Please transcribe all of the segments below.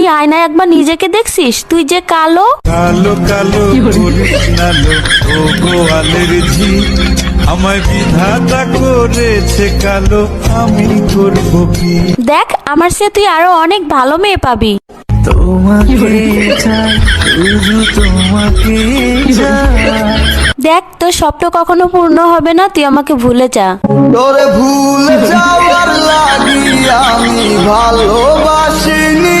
তুই আয়নায় একবার নিজেকে দেখছিস? তুই যে কালো। কালো কালো করিস ও গোয়ালের ঝি। আমায় বিধাতা করেছে কালো আমি করব কি? দেখ আমার সে তুই আরও অনেক ভালো মেয়ে পাবি। তোমাকে চাই শুধু তোমাকে চাই দেখ তোর স্বপ্ন কখনো পূর্ণ হবে না তুই আমাকে ভুলে যা। তোরে ভুলে যাওয়ার লাগি আমি ভালোবাসিনি।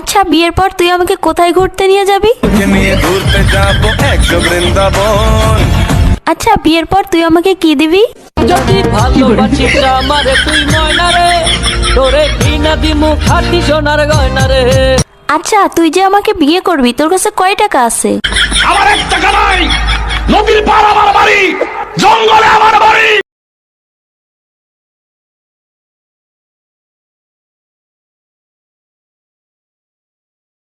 আচ্ছা বিয়ের পর তুই আমাকে কোথায় ঘুরতে নিয়ে যাবি? নিয়ে ঘুরতে যাব? এক বৃন্দাবন। আচ্ছা বিয়ের পর তুই আমাকে কি দিবি? যদি ভালোবাসিস আমারে তুই ময়না রে তোরে কিনা দিমু খাটি সোনার গয়না রে। আচ্ছা তুই যে আমাকে বিয়ে করবি তোর কাছে কয় টাকা আছে? আমার এক টাকা নাই নদীর পার আমার বাড়ি।